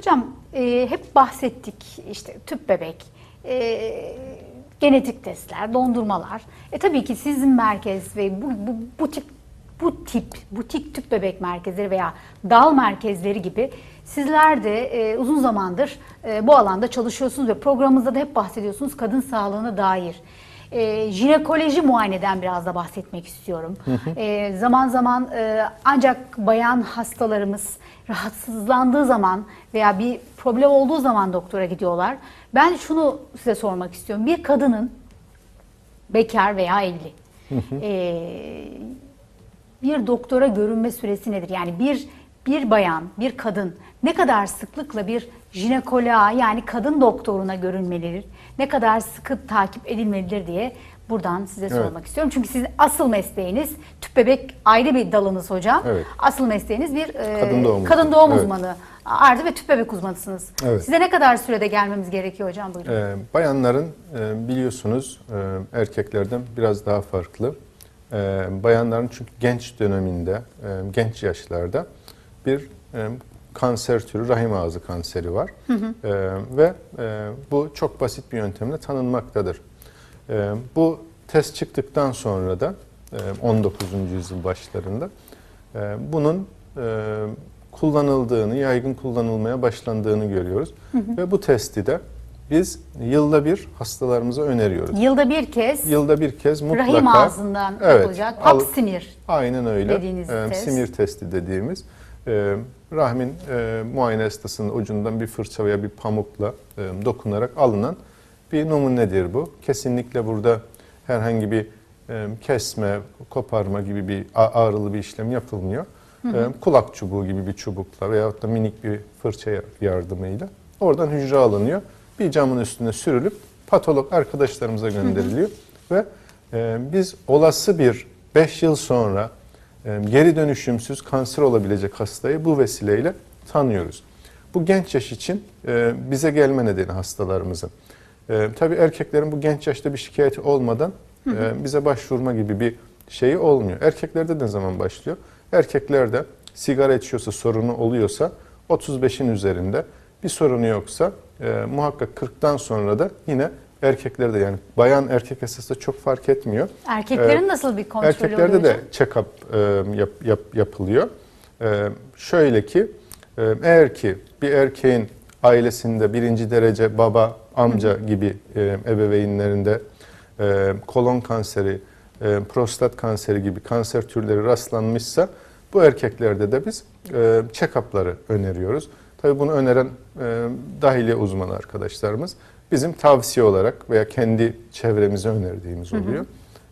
Hocam e, hep bahsettik işte tüp bebek, e, genetik testler, dondurmalar. E tabii ki sizin merkez ve bu, bu, bu tip bu tip butik tüp bebek merkezleri veya dal merkezleri gibi sizler de e, uzun zamandır e, bu alanda çalışıyorsunuz ve programımızda da hep bahsediyorsunuz kadın sağlığına dair. E, jinekoloji muayeneden biraz da bahsetmek istiyorum. E, zaman zaman e, ancak bayan hastalarımız rahatsızlandığı zaman veya bir problem olduğu zaman doktora gidiyorlar. Ben şunu size sormak istiyorum. Bir kadının bekar veya evli e, bir doktora görünme süresi nedir? Yani bir bir bayan, bir kadın ne kadar sıklıkla bir jinekoloğa yani kadın doktoruna görünmelidir? Ne kadar sıkı takip edilmelidir diye buradan size Evet. sormak istiyorum. Çünkü sizin asıl mesleğiniz tüp bebek ayrı bir dalınız hocam. Evet. Asıl mesleğiniz bir e, Kadın doğum kadın doğum Evet. uzmanı. Artı ve tüp bebek uzmanısınız. Evet. Size ne kadar sürede gelmemiz gerekiyor hocam? Buyurun. Ee, bayanların e, biliyorsunuz e, erkeklerden biraz daha farklı. E, bayanların çünkü genç döneminde, e, genç yaşlarda bir e, kanser türü rahim ağzı kanseri var. E, ve e, bu çok basit bir yöntemle tanınmaktadır. E, bu test çıktıktan sonra da e, 19. yüzyıl başlarında e, bunun e, kullanıldığını, yaygın kullanılmaya başlandığını görüyoruz. Ve bu testi de biz yılda bir hastalarımıza öneriyoruz. Yılda bir kez Yılda bir kez mutlaka rahim ağzından Evet, yapılacak al- pap smear. Aynen öyle. dediğiniz Ee, test. Simir testi dediğimiz e, rahmin e, muayene esnasında ucundan bir fırça veya bir pamukla e, dokunarak alınan bir numunedir bu. Kesinlikle burada herhangi bir e, kesme, koparma gibi bir ağrılı bir işlem yapılmıyor. E, kulak çubuğu gibi bir çubukla veyahut da minik bir fırça yardımıyla oradan hücre alınıyor. Bir camın üstüne sürülüp patolog arkadaşlarımıza gönderiliyor ve e, biz olası bir 5 yıl sonra geri dönüşümsüz kanser olabilecek hastayı bu vesileyle tanıyoruz. Bu genç yaş için bize gelme nedeni hastalarımızın. Tabii erkeklerin bu genç yaşta bir şikayeti olmadan bize başvurma gibi bir şeyi olmuyor. Erkeklerde ne zaman başlıyor? Erkeklerde sigara içiyorsa sorunu oluyorsa 35'in üzerinde bir sorunu yoksa e, muhakkak 40'tan sonra da yine erkeklerde yani bayan erkek esasında çok fark etmiyor. Erkeklerin Ee, nasıl bir kontrolü Erkeklerde oluyor de hocam? check-up e, yap, yap- yapılıyor. E, şöyle ki e, eğer ki bir erkeğin ailesinde birinci derece baba, amca gibi e, ebeveynlerinde e, kolon kanseri, e, prostat kanseri gibi kanser türleri rastlanmışsa bu erkeklerde de biz e, check-up'ları öneriyoruz. Tabii bunu öneren e, dahiliye uzmanı arkadaşlarımız bizim tavsiye olarak veya kendi çevremize önerdiğimiz oluyor.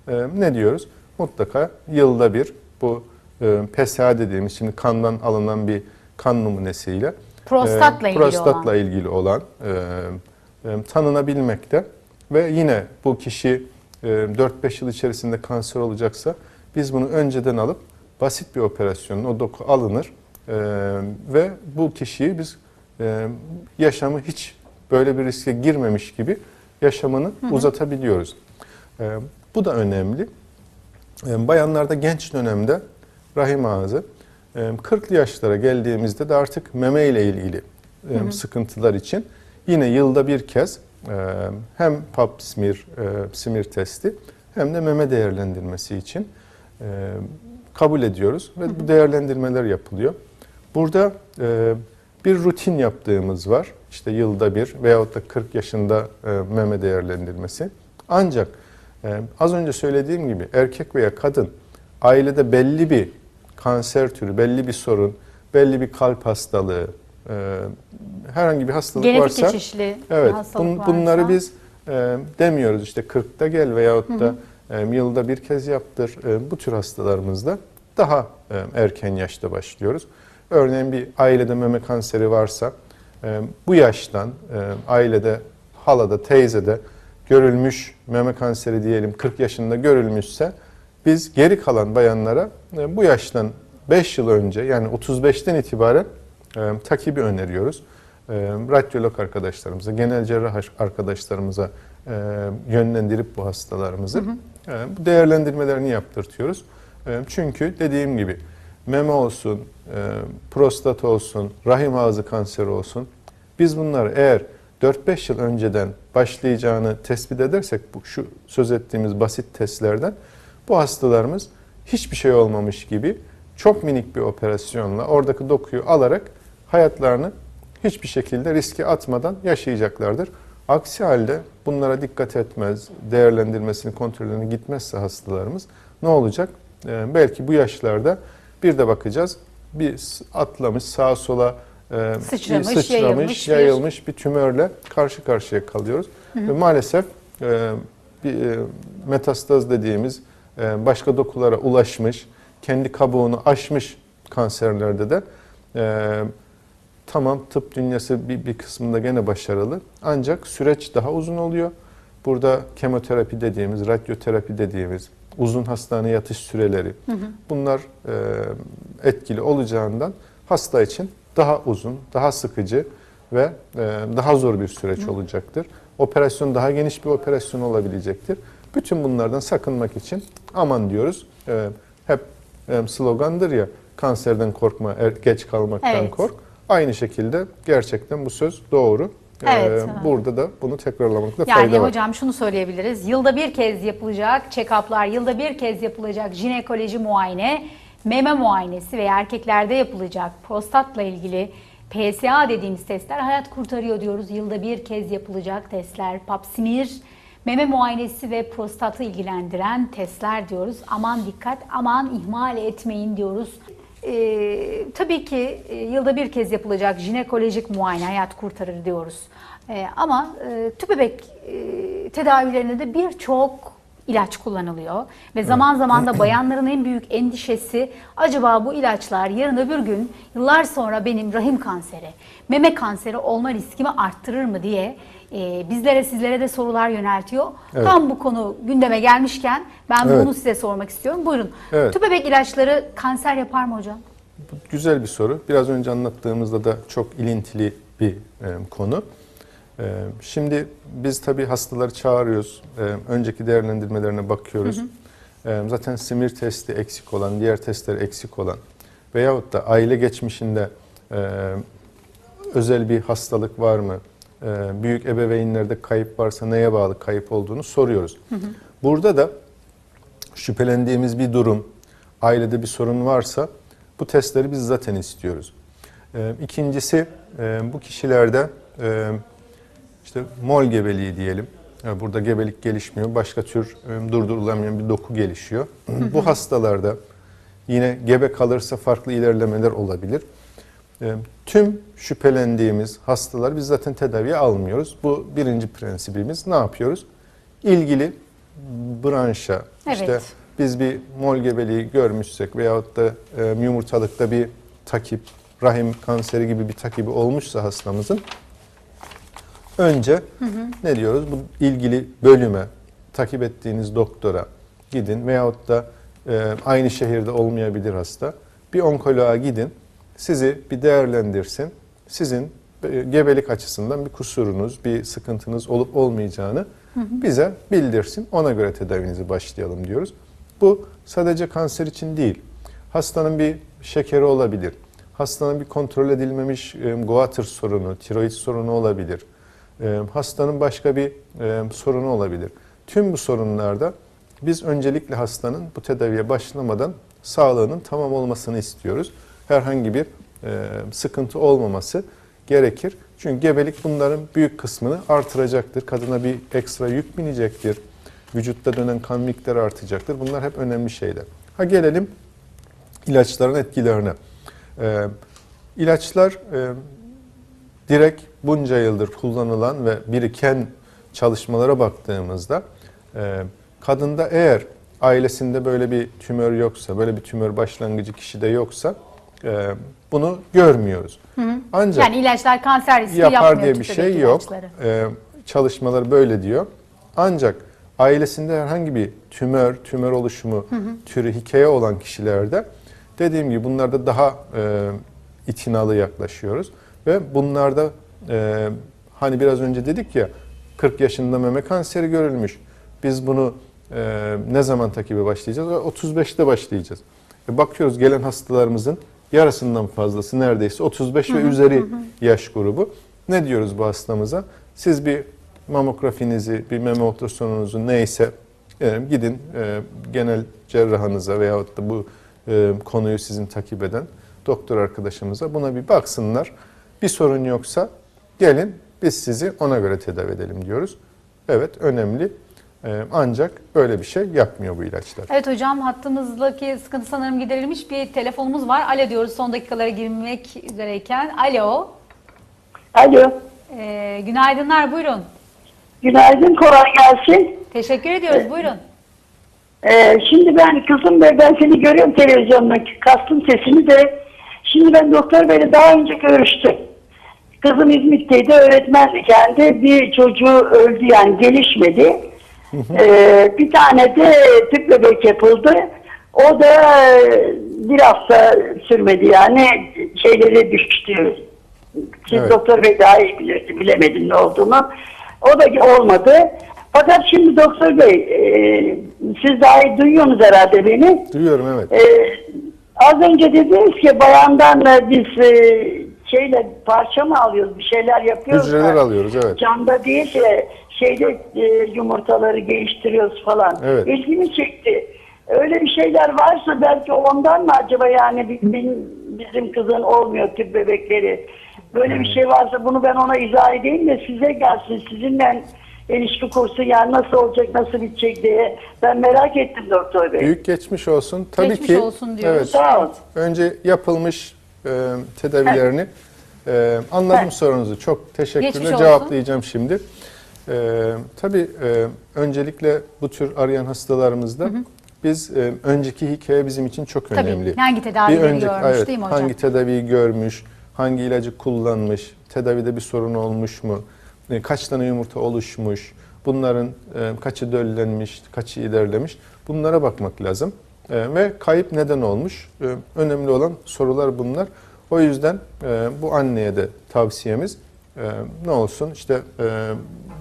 E, ne diyoruz? Mutlaka yılda bir bu e, PSA dediğimiz şimdi kandan alınan bir kan numunesiyle Prostatla e, ilgili prostatla olan. ilgili olan e, e, tanınabilmekte ve yine bu kişi e, 4-5 yıl içerisinde kanser olacaksa biz bunu önceden alıp basit bir operasyonun o doku alınır e, ve bu kişiyi biz e, yaşamı hiç böyle bir riske girmemiş gibi yaşamını uzatabiliyoruz. E, bu da önemli. E, Bayanlarda genç dönemde rahim ağzı e, 40'lı yaşlara geldiğimizde de artık meme ile ilgili e, sıkıntılar için yine yılda bir kez e, hem pap smear, e, smear testi hem de meme değerlendirmesi için e, kabul ediyoruz ve bu değerlendirmeler yapılıyor. Burada e, bir rutin yaptığımız var. İşte yılda bir veyahut da 40 yaşında e, meme değerlendirmesi. Ancak e, az önce söylediğim gibi erkek veya kadın ailede belli bir kanser türü, belli bir sorun, belli bir kalp hastalığı, e, herhangi bir hastalık Genetik varsa geçişli Evet, hastalık bun- varsa. bunları biz e, demiyoruz işte 40'ta gel veyahut da e, yılda bir kez yaptır. E, bu tür hastalarımızda daha e, erken yaşta başlıyoruz. Örneğin bir ailede meme kanseri varsa e, bu yaştan e, ailede, halada, teyzede görülmüş meme kanseri diyelim 40 yaşında görülmüşse biz geri kalan bayanlara e, bu yaştan 5 yıl önce yani 35'ten itibaren e, takibi öneriyoruz. E, radyolog arkadaşlarımıza, genel cerrah arkadaşlarımıza e, yönlendirip bu hastalarımızı e, bu değerlendirmelerini yaptırtıyoruz. E, çünkü dediğim gibi meme olsun, e, prostat olsun, rahim ağzı kanseri olsun Biz bunları eğer 4-5 yıl önceden başlayacağını tespit edersek bu şu söz ettiğimiz basit testlerden bu hastalarımız hiçbir şey olmamış gibi çok minik bir operasyonla oradaki dokuyu alarak hayatlarını hiçbir şekilde riske atmadan yaşayacaklardır. Aksi halde bunlara dikkat etmez, değerlendirmesini, kontrolünü gitmezse hastalarımız ne olacak? Ee, belki bu yaşlarda bir de bakacağız bir atlamış sağa sola e, Sıçramış, bir yayılmış bir- yayılmış bir tümörle karşı karşıya kalıyoruz. Ve maalesef e, bir e, metastaz dediğimiz e, başka dokulara ulaşmış, kendi kabuğunu aşmış kanserlerde de e, tamam tıp dünyası bir, bir kısmında gene başarılı ancak süreç daha uzun oluyor. Burada kemoterapi dediğimiz, radyoterapi dediğimiz uzun hastane yatış süreleri bunlar e, etkili olacağından hasta için daha uzun, daha sıkıcı ve e, daha zor bir süreç olacaktır. Operasyon daha geniş bir operasyon olabilecektir. Bütün bunlardan sakınmak için aman diyoruz. E, hep e, slogandır ya kanserden korkma, er- geç kalmaktan Evet. kork. Aynı şekilde gerçekten bu söz doğru. E, Evet. burada da bunu tekrarlamakta Yani fayda var. hocam şunu söyleyebiliriz. Yılda bir kez yapılacak check-up'lar, yılda bir kez yapılacak jinekoloji muayene, meme muayenesi ve erkeklerde yapılacak prostatla ilgili PSA dediğimiz testler hayat kurtarıyor diyoruz. Yılda bir kez yapılacak testler, pap smear, meme muayenesi ve prostatı ilgilendiren testler diyoruz. Aman dikkat, aman ihmal etmeyin diyoruz. Ee, tabii ki e, yılda bir kez yapılacak jinekolojik muayene hayat kurtarır diyoruz. Ee, ama e, tüp bebek e, tedavilerinde de birçok ilaç kullanılıyor ve zaman zaman da bayanların en büyük endişesi acaba bu ilaçlar yarın öbür gün yıllar sonra benim rahim kanseri, meme kanseri olma riskimi arttırır mı diye e, bizlere sizlere de sorular yöneltiyor. Evet. Tam bu konu gündeme gelmişken ben Evet. bunu size sormak istiyorum. Buyurun. Evet. Tüp bebek ilaçları kanser yapar mı hocam? Güzel bir soru. Biraz önce anlattığımızda da çok ilintili bir e, konu. E, şimdi biz tabii hastaları çağırıyoruz. E, önceki değerlendirmelerine bakıyoruz. E, zaten simir testi eksik olan, diğer testler eksik olan veyahut da aile geçmişinde e, özel bir hastalık var mı? Büyük ebeveynlerde kayıp varsa neye bağlı kayıp olduğunu soruyoruz. Burada da şüphelendiğimiz bir durum, ailede bir sorun varsa bu testleri biz zaten istiyoruz. Ee, İkincisi e, bu kişilerde e, işte mol gebeliği diyelim. Burada gebelik gelişmiyor. Başka tür e, durdurulamayan bir doku gelişiyor. bu hastalarda yine gebe kalırsa farklı ilerlemeler olabilir. E, Tüm şüphelendiğimiz hastaları biz zaten tedaviye almıyoruz. Bu birinci prensibimiz. Ne yapıyoruz? İlgili branşa, işte Evet. biz bir mol gebeliği görmüşsek veyahut da e, yumurtalıkta bir takip, rahim kanseri gibi bir takibi olmuşsa hastamızın önce ne diyoruz? Bu ilgili bölüme, takip ettiğiniz doktora gidin veyahut da e, aynı şehirde olmayabilir hasta. Bir onkoloğa gidin, sizi bir değerlendirsin. Sizin e, gebelik açısından bir kusurunuz, bir sıkıntınız olup olmayacağını bize bildirsin. Ona göre tedavinizi başlayalım diyoruz. Bu sadece kanser için değil. Hastanın bir şekeri olabilir. Hastanın bir kontrol edilmemiş e, goiter sorunu, tiroid sorunu olabilir. Hastanın başka bir sorunu olabilir. Tüm bu sorunlarda biz öncelikle hastanın bu tedaviye başlamadan sağlığının tamam olmasını istiyoruz. Herhangi bir sıkıntı olmaması gerekir. Çünkü gebelik bunların büyük kısmını artıracaktır. Kadına bir ekstra yük binecektir. Vücutta dönen kan miktarı artacaktır. Bunlar hep önemli şeyler. Ha gelelim ilaçların etkilerine. Ee, ilaçlar e, direkt bunca yıldır kullanılan ve biriken çalışmalara baktığımızda e, kadında eğer ailesinde böyle bir tümör yoksa, böyle bir tümör başlangıcı kişide yoksa e, bunu görmüyoruz. Ancak Yani ilaçlar kanser riski yapar diye bir şey yok. Ee, çalışmalar böyle diyor. Ancak ailesinde herhangi bir tümör, tümör oluşumu türü hikaye olan kişilerde dediğim gibi bunlarda daha e, itinalı yaklaşıyoruz ve bunlarda e, hani biraz önce dedik ya 40 yaşında meme kanseri görülmüş. Biz bunu e, ne zaman takibe başlayacağız? 35'te başlayacağız. E, bakıyoruz gelen hastalarımızın yarısından fazlası neredeyse 35 ve üzeri yaş grubu. Ne diyoruz bu hastamıza? Siz bir mamografinizi, bir meme ultrasonunuzu neyse e, gidin e, genel cerrahınıza veyahut da bu e, konuyu sizin takip eden doktor arkadaşımıza buna bir baksınlar. Bir sorun yoksa gelin biz sizi ona göre tedavi edelim diyoruz. Evet önemli. E, ancak böyle bir şey yapmıyor bu ilaçlar. Evet hocam hattımızdaki sıkıntı sanırım giderilmiş bir telefonumuz var. Alo diyoruz son dakikalara girmek üzereyken. Alo. Alo. Ee, günaydınlar buyurun. Günaydın, kolay gelsin. Teşekkür ediyoruz buyurun. Ee, şimdi ben kızım ve ben seni görüyorum televizyondaki kastım sesini de. Şimdi ben doktor beyle daha önce görüştüm. Kızım İzmit'teydi, öğretmendi kendi. Bir çocuğu öldü yani gelişmedi. Ee, bir tane de tüp bebek yapıldı. O da e, bir hafta sürmedi yani şeyleri düştü. Siz Evet. doktor bey daha iyi bilirdi, bilemedim ne olduğunu. O da olmadı. Fakat şimdi doktor bey, e, siz daha iyi duyuyorsunuz herhalde beni. Duyuyorum evet. E, az önce dediniz ki bayandan e, biz e, şeyle parça mı alıyoruz, bir şeyler yapıyoruz. Hücreler da, alıyoruz evet. Canda değil de şeyde e, yumurtaları geliştiriyoruz falan. Evet. İlgimi çekti. Öyle bir şeyler varsa belki ondan mı acaba yani bizim kızın olmuyor tüp bebekleri. Böyle bir şey varsa bunu ben ona izah edeyim de size gelsin. Sizinle ilişki kursu yani nasıl olacak, nasıl bitecek diye. Ben merak ettim doktor bey. Büyük geçmiş olsun. Tabii Geçmiş ki olsun diyoruz. Evet, Sağ ol. önce yapılmış e, tedavilerini e, anladım Evet. sorunuzu. Çok teşekkürler. Olsun. Cevaplayacağım şimdi. E, tabii e, öncelikle bu tür arayan hastalarımızda biz e, önceki hikaye bizim için çok Tabii, önemli. hangi tedavileri görmüş, değil mi hocam? Hangi tedaviyi görmüş, hangi ilacı kullanmış, tedavide bir sorun olmuş mu, kaç tane yumurta oluşmuş, bunların e, kaçı döllenmiş, kaçı ilerlemiş bunlara bakmak lazım. E, ve kayıp neden olmuş? E, önemli olan sorular bunlar. O yüzden e, bu anneye de tavsiyemiz e, ne olsun işte e,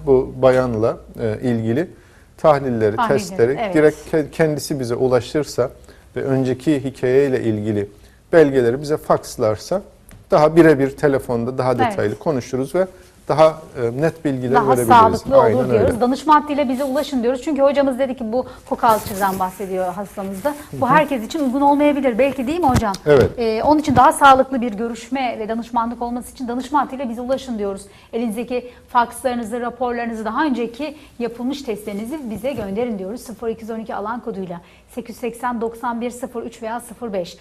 bu bayanla e, ilgili tahlilleri, Tahlilleri, testleri evet. direkt ke- kendisi bize ulaşırsa ve önceki hikayeyle ilgili belgeleri bize fakslarsa daha birebir telefonda daha Evet. detaylı konuşuruz ve daha e, net bilgiler Daha verebiliriz. sağlıklı olur Aynen diyoruz. öyle. Danışma hattıyla bize ulaşın diyoruz. Çünkü hocamız dedi ki bu kokaltürden bahsediyor hastamızda. Bu herkes için uygun olmayabilir. Belki değil mi hocam? Evet. Ee, onun için daha sağlıklı bir görüşme ve danışmanlık olması için danışma hattıyla bize ulaşın diyoruz. Elinizdeki fakslarınızı, raporlarınızı, daha önceki yapılmış testlerinizi bize gönderin diyoruz. 0212 alan koduyla 880 91 03 veya 05.